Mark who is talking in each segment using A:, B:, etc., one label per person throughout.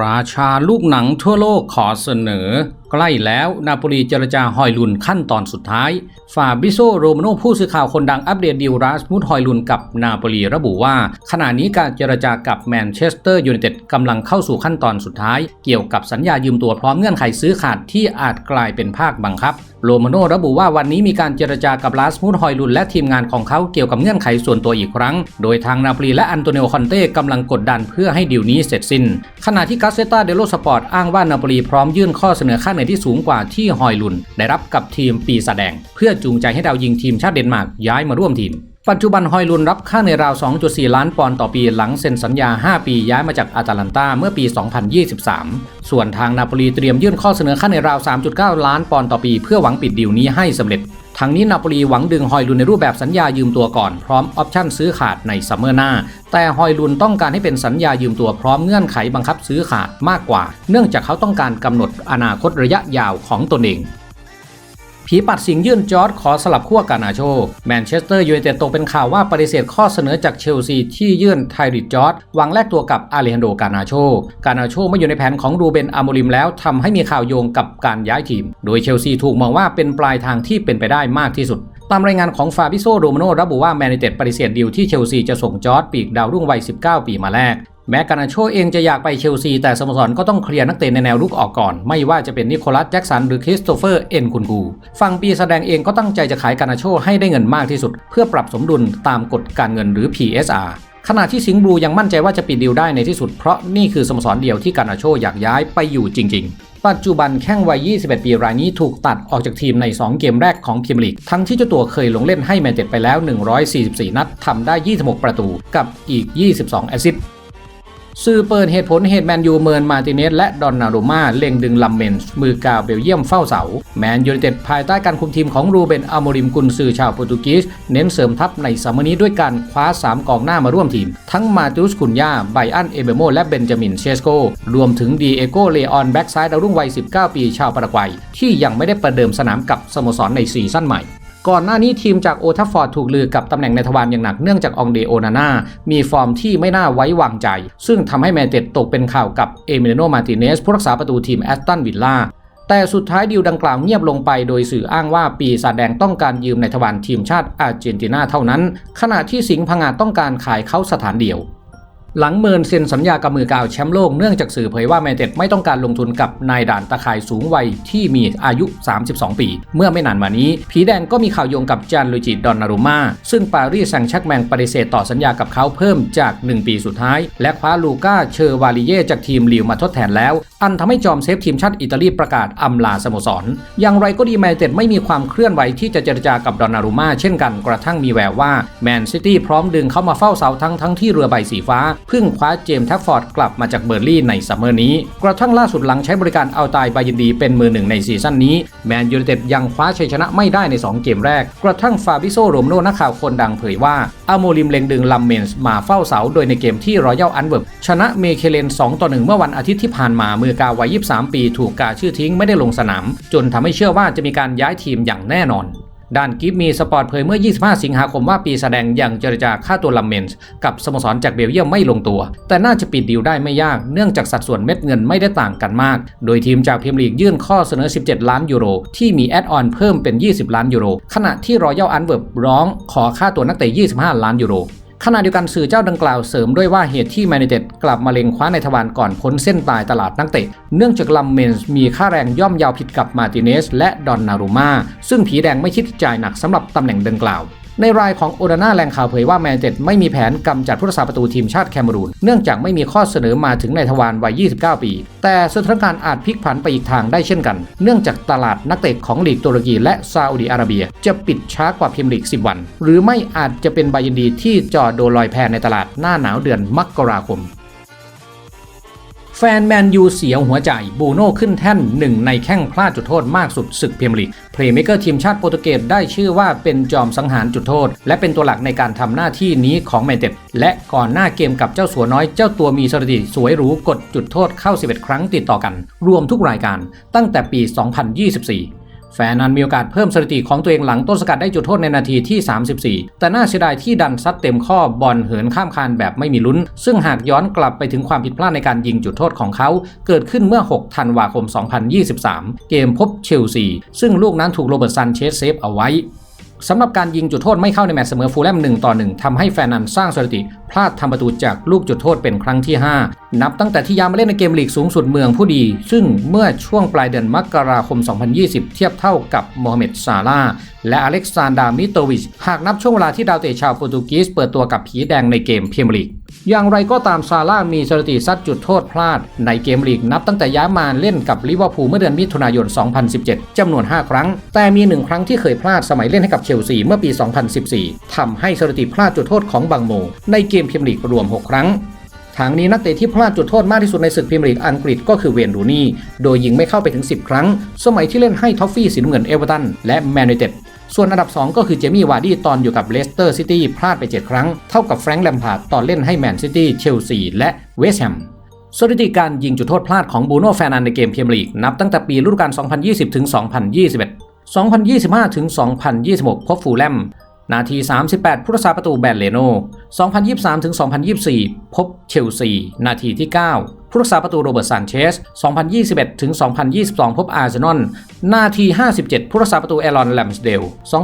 A: ราชาลูกหนังทั่วโลกขอเสนอ ใกล้แล้วนาโปลีเจรจาฮอยลุนขั้นตอนสุดท้าย ฟาบิโซโรมาโนผู้สื่อข่าวคนดังอัปเดตดีลราสมุดฮอยลุนกับนาโปลีระบุว่า ขณะนี้การเจรจากับแมนเชสเตอร์ยูไนเต็ดกำลังเข้าสู่ขั้นตอนสุดท้าย เกี่ยวกับสัญญายืมตัวพร้อมเงื่อนไขซื้อขาดที่อาจกลายเป็นภาคบังคับโรมาโนระบุว่าวันนี้มีการเจรจากับลาสมุดฮอยลุนและทีมงานของเขาเกี่ยวกับเงื่อนไขส่วนตัวอีกครั้ง โดยทางนาโปลีและอันโตนิโอคอนเต้กำลังกดดันเพื่อให้ดีลนี้เสร็จสิ้น ขณะที่กาเซตาเดโลสปอร์ตอ้างว่านาปลีพร้อมยื่นข้อเสนอค่าเหนื่อยที่สูงกว่าที่ฮอยลุน ได้รับกับทีมปีศาจแดง เพื่อจูงใจให้ดาวยิงทีมชาติเดนมาร์กย้ายมาร่วมทีมปัจจุบันฮอยลุนรับค่าในราว 2.4 ล้านปอนด์ต่อปีหลังเซ็นสัญญา 5 ปีย้ายมาจากอาตาลันตาเมื่อปี 2023 ส่วนทางนาโปลีเตรียมยื่นข้อเสนอค่าในราว 3.9 ล้านปอนด์ต่อปี เพื่อหวังปิดดีลนี้ให้สำเร็จ ทั้งนี้นาโปลีหวังดึงฮอยลุนในรูปแบบสัญญายืมตัวก่อนพร้อมออปชั่นซื้อขาดในซัมเมอร์หน้า แต่ฮอยลุนต้องการให้เป็นสัญญายืมตัวพร้อมเงื่อนไขบังคับซื้อขาดมากกว่า เนื่องจากเขาต้องการกำหนดอนาคตระยะยาวของตนเอง ผีปัดสิงยื่นจอร์ดขอสลับขั้วกานาโช แมนเชสเตอร์ยูไนเต็ดตกเป็นข่าวว่าปฏิเสธข้อเสนอจากเชลซีที่ยื่นไทริดจอร์ดวังแลกตัวกับอาเลฮันโดกานาโช กานาโชไม่อยู่ในแผนของรูเบนอาโมริมแล้วทำให้มีข่าวโยงกับการย้ายทีม โดยเชลซีถูกมองว่าเป็นปลายทางที่เป็นไปได้มากที่สุดตามรายงานของฟาบิโซโรมโนระบุว่าแมนยูไนเต็ดปฏิเสธดีลที่เชลซีจะส่งจอร์ดปีกดาวรุ่งวัย 19 ปีมาแลก แม้กานาโชเองจะอยากไปเชลซี แต่สโมสรก็ต้องเคลียร์นักเตะในแนวรุกออกก่อน ไม่ว่าจะเป็นนิโคลัสแจ็กสันหรือคริสโตเฟอร์เอ็นคุนกูฝั่งปีแสดงเองก็ตั้งใจจะขายกานาโชให้ได้เงินมากที่สุด เพื่อปรับสมดุลตามกฎการเงินหรือ PSR ขณะที่สิงห์บลูยังมั่นใจว่าจะปิดดีลได้ในที่สุดเพราะนี่คือสโมสรเดียวที่กานาโชอยากย้ายไปอยู่จริง ๆปัจจุบันแข้งวัย 21 ปีรายนี้ถูกตัดออกจากทีมใน 2 เกมแรกของพรีเมียร์ลีก ทั้งที่เจ้าตัวเคยลงเล่นให้แมนเชสเต็ดไปแล้ว 144 นัดทำได้ 26 ประตูกับอีก 22 แอสซิสต์ สื่อเปิดเหตุผลเหตุแมนยูเมินมาติเนสและดอนนารูมาเล็งดึงลัมเมนส์มือกาวเบลเยียมเฝ้าเสา แมนยูไนเต็ดภายใต้การคุมทีมของรูเบนอาโมริมกุนซือชาวโปรตุเกสเน้นเสริมทัพในซัมเมอร์นี้ด้วยการคว้า 3 กองหน้ามาร่วมทีม ทั้งมาติอุสคุนยาไบอันเอเบโมและเบนจามินเชสโก รวมถึงดีเอโกเลออนแบ็กซ้ายดาวรุ่งวัย 19 ปีชาวปารากวัย ที่ยังไม่ได้ประเดิมสนามกับสโมสรในซีซั่นใหม่ ก่อนหน้านี้ทีมจากโอทัฟฟอร์ดถูกลือกับตำแหน่งในทวารอย่างหนักเนื่องจากองเดโอนาน่ามีฟอร์มที่ไม่น่าไว้วางใจ ซึ่งทำให้แมนเต็ดตกเป็นข่าวกับเอมิเลโนมาติเนสผู้รักษาประตูทีมแอสตันวิลล่าแต่สุดท้ายดีลดังกล่าวเงียบลงไปโดยสื่ออ้างว่าปีศาจแดงต้องการยืมในทวารทีมชาติอาร์เจนตินาเท่านั้น ขณะที่สิงห์พังงาต้องการขายเขาสถานเดียว หลังเมินเซ็นสัญญากับมือกาวแชมป์โลกเนื่องจากสื่อเผยว่าแมนเต็ดไม่ต้องการลงทุนกับนายด่านตะข่ายสูงวัยที่มีอายุ 32 ปี เมื่อไม่นานมานี้ ผีแดงก็มีข่าวโยงกับจานลุจิดอนนารุมาซึ่งปารีสแซงต์แชกแมงปฏิเสธต่อสัญญากับเขาเพิ่มจาก 1 ปีสุดท้าย และคว้าลูก้าเชอร์วาลิเย่จากทีมลิวมาทดแทนแล้ว อันทำให้จอมเซฟทีมชาติอิตาลีประกาศอำลาสโมสร อย่างไรก็ดีแมนเต็ดไม่มีความเคลื่อนไหวที่จะเจรจากับดอนนารุมาเช่นกันกระทั่งมีแววว่าแมนซิตี้พร้อมดึงเข้ามาเฝ้าเสาทั้งทั้งที่เรือใบสีฟ้าเพิ่งคว้าเจมส์แท็กฟอร์ดกลับมาจากเบอร์ลี่ในซัมเมอร์นี้ กระทั่งล่าสุดหลังใช้บริการเอาตายบายินดีเป็นมือหนึ่งในซีซั่นนี้แมนยูไนเต็ดยังคว้าชัยชนะไม่ได้ใน 2 เกมแรก กระทั่งฟาบิโซโรมโนนักข่าวคนดังเผยว่าอาโมริมเล็งดึงลัมเมนส์มาเฝ้าเสาโดยในเกมที่รอยัลอันเวิร์บชนะเมเคเลน2ต่อ1เมื่อวันอาทิตย์ที่ผ่านมามือกาวัย23 ปี ถูกกาชื่อทิ้งไม่ได้ลงสนาม จนทำให้เชื่อว่าจะมีการย้ายทีมอย่างแน่นอน ด้านกิฟมีสปอร์ตเผยเมื่อ 25 สิงหาคมว่าปีแสดงยังเจรจาค่าตัวลัมเมนส์กับสโมสรจากเบลเยียมไม่ลงตัว แต่น่าจะปิดดีลได้ไม่ยากเนื่องจากสัดส่วนเม็ดเงินไม่ได้ต่างกันมาก โดยทีมจากพรีเมียร์ลีกยื่นข้อเสนอ 17 ล้านยูโร ที่มีแอดออนเพิ่มเป็น 20 ล้านยูโร ขณะที่รอยัลอันเวิร์บร้องขอค่าตัวนักเตะ 25 ล้านยูโร ขณะเดียวกันสื่อเจ้าดังกล่าวเสริมด้วยว่าเหตุที่แมนยูไนเต็ดกลับมาเล็งคว้าในทวารก่อนพ้นเส้นตายตลาดนักเตะ เนื่องจากลัมเมนส์มีค่าแรงย่อมยาวผิดกับมาร์ติเนสและดอนนารูมาซึ่งผีแดงไม่คิดจ่ายหนักสำหรับตำแหน่งดังกล่าว ในรายของโอดาน่าแรงข่าวเผยว่าแมนเต็ดไม่มีแผนกำจัดผู้รักษาประตูทีมชาติแคนารูน เนื่องจากไม่มีข้อเสนอมาถึงในทวารวัย 29 ปี แต่สถานการณ์อาจพลิกผันไปอีกทางได้เช่นกัน เนื่องจากตลาดนักเตะของลีกตุรกีและซาอุดีอาระเบีย จะปิดช้ากว่าพิมลีก 10 วัน หรือไม่อาจจะเป็นบายินดีที่จอโดนลอยแพในตลาดหน้าหนาวเดือนมกราคม ฟนแมนยูเสียหัวใจบูโน่ขึ้นแท่นหนึ่งในแข้งพลาดจุดโทษมากสุดศึกพเมียร์ลีกเพลย์เมเกอร์ทีมชาติโปรตุเกสได้ชื่อว่าเป็นจอมสังหารจุดโทษ และเป็นตัวหลักในการทำหน้าที่นี้ของแมนเต็ดและก่อนหน้าเกมกับเจ้าสัวน้อยเจ้าตัวมีสถิติสวยหรูกดจุดโทษเข้า 11 ครั้งติดต่อกัน รวมทุกรายการตั้งแต่ปี 2024 แฟนนันมีโอกาสเพิ่มสถิติของตัวเองหลังต้นสกัดได้จุดโทษในนาทีที่ 34 แต่น่าเสียดายที่ดันซัดเต็มข้อบอลเหินข้ามคานแบบไม่มีลุ้น ซึ่งหากย้อนกลับไปถึงความผิดพลาดในการยิงจุดโทษของเขา เกิดขึ้นเมื่อ 6 ธันวาคม 2023 เกมพบเชลซี ซึ่งลูกนั้นถูกโรเบิร์ตซันเชสเซฟเอาไว้ สำหรับการยิงจุดโทษไม่เข้าในแมตช์เสมอฟูลแลม1ต่อ1ทำให้แฟนนันสร้างสถิติ พลาดทำประตูจากลูกจุดโทษเป็นครั้งที่ 5 นับตั้งแต่ที่ยามาเล่นในเกมลีกสูงสุดเมืองผู้ดี ซึ่งเมื่อช่วงปลายเดือนมกราคม 2020 เทียบเท่ากับโมฮัมเหม็ดซาลาและอเล็กซานดรามิโตวิช หากนับช่วงเวลาที่ดาวเตะชาวโปรตุเกสเปิดตัวกับผีแดงในเกมพรีเมียร์ลีก อย่างไรก็ตามซาร่ามีสถิติซัดจุดโทษพลาด ในเกมลีกนับตั้งแต่ย้ายมาเล่นกับลิเวอร์พูลเมื่อเดือนมิถุนายน 2017 จำนวน 5 ครั้ง แต่มี 1 ครั้งที่เคยพลาดสมัยเล่นให้กับเชลซีเมื่อปี 2014 ทำให้สถิติพลาดจุดโทษของบังโม ในเกมพรีเมียร์ลีกรวม 6 ครั้งทางนี้นักเตะที่พลาดจุดโทษมากที่สุดในศึกพรีเมียร์ลีกอังกฤษก็คือเวนรูนี่ โดยยิงไม่เข้าไปถึง 10 ครั้ง สมัยที่เล่นให้ท็อฟฟี่สีน้ำเงินเอเวอร์ตันและแมนยูเต็ด ส่วนอันดับ 2 ก็คือเจมี่วาร์ดี้ตอนอยู่กับเลสเตอร์ซิตี้พลาดไป 7 ครั้ง เท่ากับแฟรงค์แลมพาร์ดตอนเล่นให้แมนซิตี้เชลซีและเวสต์แฮมสถิติการยิงจุดโทษพลาดของบูโน่แฟร์นันในเกมพรีเมียร์ลีก นับตั้งแต่ปีฤดูกาล 2020 ถึง 2021 2025 ถึง 2026 พบฟูลแลม นาที 38 ผู้รักษาประตูแบนเลโน 2023 ถึง 2024 พบเชลซี นาทีที่ 9 ผู้รักษาประตูโรเบิร์ตซานเชส 2021 ถึง 2022 พบอาร์เซนอลนาที57 ผู้รักษาประตูแอรอนแลมสเดล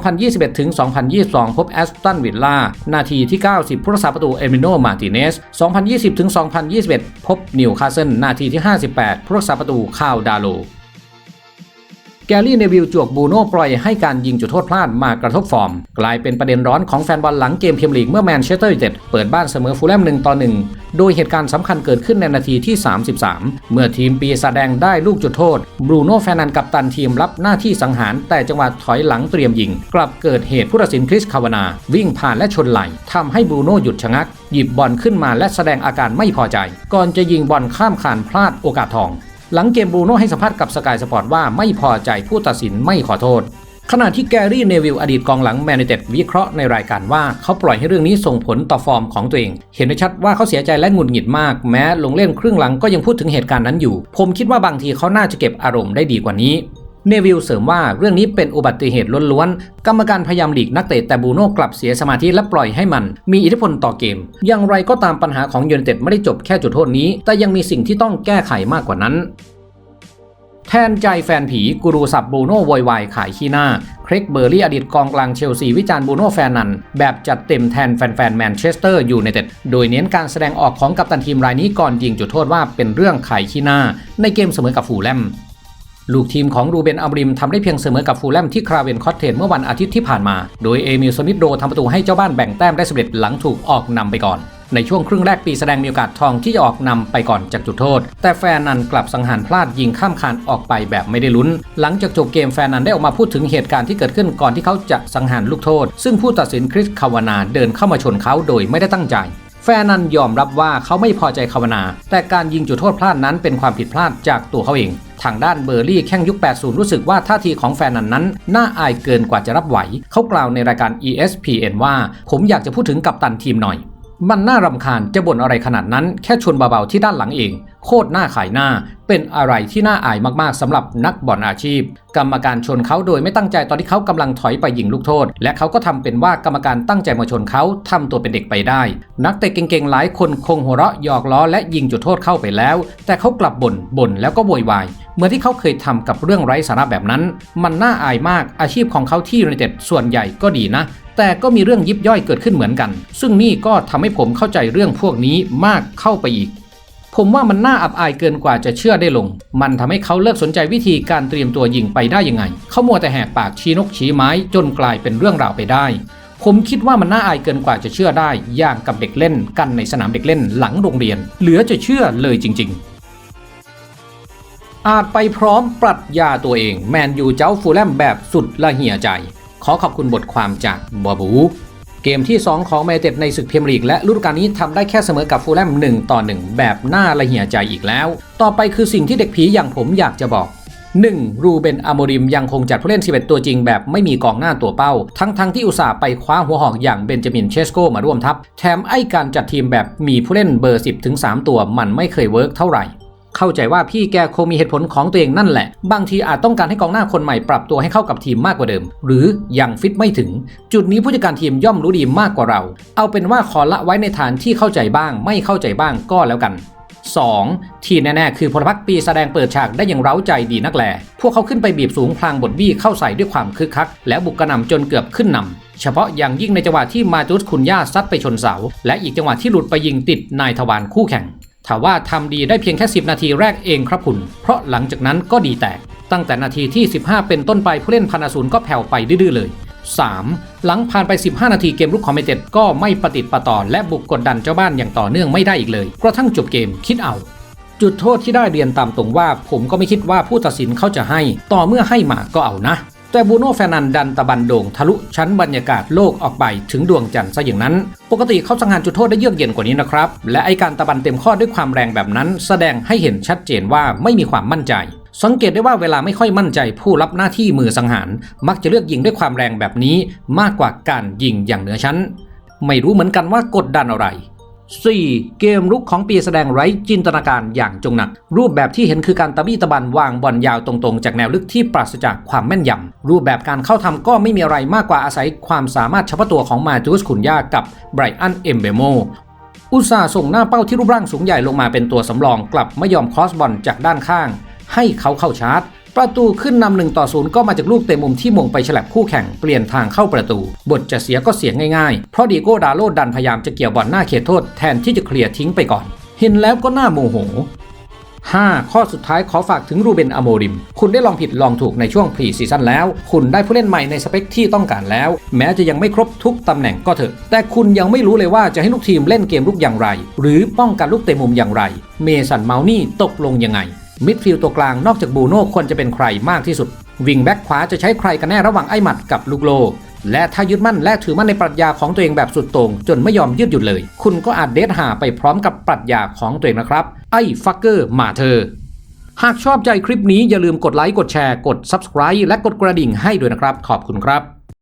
A: 2021 ถึง 2022 พบแอสตันวิลล่านาทีที่ 90 ผู้รักษาประตูเอมิโนมาติเนส 2020 ถึง 2021 พบนิวคาสเซิลนาทีที่ 58 ผู้รักษาประตูคาวดาโล แกลลี่เนวิลจวกบูโน่ปล่อยให้การยิงจุดโทษพลาดมากระทบฟอร์ม กลายเป็นประเด็นร้อนของแฟนบอลหลังเกมเมียร์ลีกเมื่อแมนเชสเตอร์ยูไนเต็ดเปิดบ้านเสมอฟูลแลม1ต่อ1โดยเหตุการณ์สำคัญเกิดขึ้นในนาทีที่ 33 เมื่อทีมปีศาจแดงได้ลูกจุดโทษบรูโน่แฟนันกับตันทีมรับหน้าที่สังหาร แต่จังหวะถอยหลังเตรียมยิง กลับเกิดเหตุผู้ตัดสินคริสคาวนา วิ่งผ่านและชนไหลทำให้บรูโน่หยุดชะงัก หยิบบอลขึ้นมาและแสดงอาการไม่พอใจ ก่อนจะยิงบอลข้ามคานพลาดโอกาสทอง หลังเกมบรูโน่ให้สัมภาษณ์กับสกายสปอร์ตว่าไม่พอใจผู้ตัดสินไม่ขอโทษ ขณะที่แกรี่เนวิลอดีตกองหลังแมนเนเต็ดวิเคราะห์ในรายการว่าเขาปล่อยให้เรื่องนี้ส่งผลต่อฟอร์มของตัวเอง เห็นได้ชัดว่าเขาเสียใจและหงุดหงิดมาก แม้ลงเล่นครึ่งหลังก็ยังพูดถึงเหตุการณ์นั้นอยู่ ผมคิดว่าบางทีเขาน่าจะเก็บอารมณ์ได้ดีกว่านี้ เนวิลเสริมว่าเรื่องนี้เป็นอุบัติเหตุล้วนๆ กรรมการพยายามหลีกนักเตะแต่บูโน่กลับเสียสมาธิและปล่อยให้มัน มีอิทธิพลต่อเกม อย่างไรก็ตามปัญหาของยูไนเต็ดไม่ได้จบแค่จุดโทษนี้ แต่ยังมีสิ่งที่ต้องแก้ไขมากกว่านั้นแทนใจแฟนผีกูรูสับบูโน่โวยวายขายขี้หน้า คริกเบอร์รี่อดีตกองกลางเชลซีวิจารณ์บูโน่แฟนนัน แบบจัดเต็มแทนแฟนๆแมนเชสเตอร์ยูไนเต็ดโดยเน้นการแสดงออกของกัปตันทีมรายนี้ก่อนยิงจุดโทษว่าเป็นเรื่องขายขี้หน้า ในเกมเสมอกับฟูลแลม ลูกทีมของรูเบนอัมริมทำได้เพียงเสมอกับฟูลแลมที่คราเวนคอตเทนเมื่อวันอาทิตย์ที่ผ่านมา โดยเอมิลสมิธโดทำประตูให้เจ้าบ้านแบ่งแต้มได้สำเร็จหลังถูกออกนำไปก่อน ในช่วงครึ่งแรกปีแสดงมีโอกาสทองที่จะออกนำไปก่อนจากจุดโทษ แต่แฟนนันกลับสังหารพลาดยิงข้ามคานออกไปแบบไม่ได้ลุ้น หลังจากจบเกมแฟนนันได้ออกมาพูดถึงเหตุการณ์ที่เกิดขึ้นก่อนที่เขาจะสังหารลูกโทษ ซึ่งผู้ตัดสินคริสคาวานาเดินเข้ามาชนเขาโดยไม่ได้ตั้งใจแฟนนันยอมรับว่าเขาไม่พอใจคาวานา แต่การยิงจุดโทษพลาดนั้นเป็นความผิดพลาดจากตัวเขาเอง ทางด้านเบอร์รี่แข้งยุค 80 รู้สึกว่าท่าทีของแฟนนันนั้น น่าอายเกินกว่าจะรับไหว เขากล่าวในรายการ ESPN ว่า ผมอยากจะพูดถึงกัปตันทีมหน่อย มันน่ารำคาญจะบ่นอะไรขนาดนั้น แค่ชนเบาๆที่ด้านหลังเอง โคตรหน้าขายหน้า เป็นอะไรที่น่าอายมากๆสำหรับนักบอลอาชีพ กรรมการชนเขาโดยไม่ตั้งใจตอนที่เขากำลังถอยไปยิงลูกโทษ และเขาก็ทำเป็นว่ากรรมการตั้งใจมาชนเขาทำตัวเป็นเด็กไปได้ นักเตะเก่งๆหลายคนคงหัวเราะหยอกล้อและยิงจุดโทษเข้าไปแล้ว แต่เขากลับบ่นบ่นแล้วก็โวยวาย เหมือนที่เขาเคยทำกับเรื่องไร้สาระแบบนั้น มันน่าอายมากอาชีพของเขาที่ยูไนเต็ดส่วนใหญ่ก็ดีนะ แต่ก็มีเรื่องยิบย่อยเกิดขึ้นเหมือนกัน ซึ่งนี่ก็ทำให้ผมเข้าใจเรื่องพวกนี้มากเข้าไปอีกผมว่ามันน่าอับอายเกินกว่าจะเชื่อได้ลง มันทำให้เขาเลิกสนใจวิธีการเตรียมตัวยิงไปได้ยังไง เขามัวแต่แหกปากชี้นกชี้ไม้จนกลายเป็นเรื่องราวไปได้ ผมคิดว่ามันน่าอายเกินกว่าจะเชื่อได้ อย่างกับเด็กเล่นกันในสนามเด็กเล่นหลังโรงเรียน เหลือจะเชื่อเลยจริง ๆ อาจไปพร้อมปรัชญาตัวเองแมนยูเจ้าฟูลแลมแบบสุดละเหี่ยใจ ขอขอบคุณบทความจากบอบูเกมที่ 2 ของแมนเต็ดในศึกพรีเมียร์ลีกและฤดูกาลนี้ทำได้แค่เสมอกับฟูลแลม1ต่อ 1 แบบน่าละเหี่ยใจอีกแล้ว ต่อไปคือสิ่งที่เด็กผีอย่างผมอยากจะบอก 1. รูเบนอโมริมยังคงจัดผู้เล่น 11 ตัวจริงแบบไม่มีกองหน้าตัวเป้า ทั้งๆทที่อุตส่าห์ไปคว้าหัวหอกอย่างเบนจามินเชสโกมาร่วมทัพ แถมไอการจัดทีมแบบมีผู้เล่นเบอร์ 10 ถึง 3 ตัวมันไม่เคยเวิร์กเท่าไหร่ เข้าใจว่าพี่แกคงมีเหตุผลของตัวเองนั่นแหละ บางทีอาจต้องการให้กองหน้าคนใหม่ปรับตัวให้เข้ากับทีมมากกว่าเดิม หรือยังฟิตไม่ถึง จุดนี้ผู้จัดการทีมย่อมรู้ดีมากกว่าเรา เอาเป็นว่าขอละไว้ในฐานที่เข้าใจบ้าง ไม่เข้าใจบ้างก็แล้วกัน 2. ที่แน่ๆ คือพลพรรคปีแสดงเปิดฉากได้อย่างเร้าใจดีนักแล พวกเขาขึ้นไปบีบสูงพลางบทบี้เข้าใส่ด้วยความคึกคัก และบุกกระหน่ำจนเกือบขึ้นนำเฉพาะอย่างยิ่งในจังหวะที่มาจุสคุณย่าซัดไปชนเสา และอีกจังหวะที่หลุดไปยิงติดนายทวารคู่แข่ง ถามว่าทำดีได้เพียงแค่ 10 นาทีแรกเองครับคุณ เพราะหลังจากนั้นก็ดีแตก ตั้งแต่นาทีที่ 15 เป็นต้นไปผู้เล่นพันอสูรก็แผ่วไปดื้อเลย 3. หลังผ่านไป 15 นาทีเกมลุกของเมเต็ดก็ไม่ประติดประต่อและบุกกดดันเจ้าบ้านอย่างต่อเนื่องไม่ได้อีกเลย กระทั่งจบเกมคิดเอา จุดโทษที่ได้เรียนตามตรงว่า ผมก็ไม่คิดว่าผู้ตัดสินเขาจะให้ ต่อเมื่อให้มาก็เอานะ แต่บูโน่แฟร์นันดันตะบันโด่งทะลุชั้นบรรยากาศโลกออกไปถึงดวงจันทร์ซะอย่างนั้น ปกติเขาสังหารจุดโทษได้เยือกเย็นกว่านี้นะครับ และไอการตะบันเต็มข้อด้วยความแรงแบบนั้น แสดงให้เห็นชัดเจนว่าไม่มีความมั่นใจ สังเกตได้ว่าเวลาไม่ค่อยมั่นใจผู้รับหน้าที่มือสังหาร มักจะเลือกยิงด้วยความแรงแบบนี้มากกว่าการยิงอย่างเหนือชั้น ไม่รู้เหมือนกันว่ากดดันอะไร 4. เกมรุกของปีแสดงไร้จินตนาการอย่างจงหนัก รูปแบบที่เห็นคือการตะบี้ตะบันวางบอลยาวตรงๆ จากแนวลึกที่ปราศจากความแม่นยำ รูปแบบการเข้าทำก็ไม่มีอะไรมากกว่าอาศัยความสามารถเฉพาะตัวของมาจูสขุนยากับไบรอันเอมเบโมอุตสาส่งหน้าเป้าที่รูปร่างสูงใหญ่ลงมาเป็นตัวสำรองกลับไม่ยอมครอสบอลจากด้านข้าง ให้เขาเข้าชาร์จ ประตูขึ้นนำหนึ่งต่อศูนย์ก็มาจากลูกเตะมุมที่มงไปฉลับคู่แข่งเปลี่ยนทางเข้าประตู บทจะเสียก็เสียง่ายๆ เพราะดีโก้ดาโลดันพยายามจะเกี่ยวบอลหน้าเขตโทษแทนที่จะเคลียร์ทิ้งไปก่อน เห็นแล้วก็น่าโมโห 5. ข้อสุดท้ายขอฝากถึงรูเบนอโมริม คุณได้ลองผิดลองถูกในช่วงพรีซีซั่นแล้ว คุณได้ผู้เล่นใหม่ในสเปคที่ต้องการแล้ว แม้จะยังไม่ครบทุกตำแหน่งก็เถอะ แต่คุณยังไม่รู้เลยว่าจะให้ลูกทีมเล่นเกมลุกอย่างไร หรือป้องกันลูกเตะมุมอย่างไร เมสันเมานี่ตกลงยังไง มิดฟิลด์ตัวกลางนอกจากบูโน่ควรจะเป็นใครมากที่สุด วิงแบ็กขวาจะใช้ใครกันแน่ระหว่างไอ้หมัดกับลูกโล และถ้ายึดมั่นและถือมั่นในปรัชญาของตัวเองแบบสุดโต่งจนไม่ยอมยืดหยุดเลย คุณก็อาจเดทหาไปพร้อมกับปรัชญาของตัวเองนะครับ ไอ้ฟักเกอร์มาเธอหากชอบใจคลิปนี้อย่าลืมกดไลค์กดแชร์กด Subscribe และกดกระดิ่งให้ด้วยนะครับ ขอบคุณครับ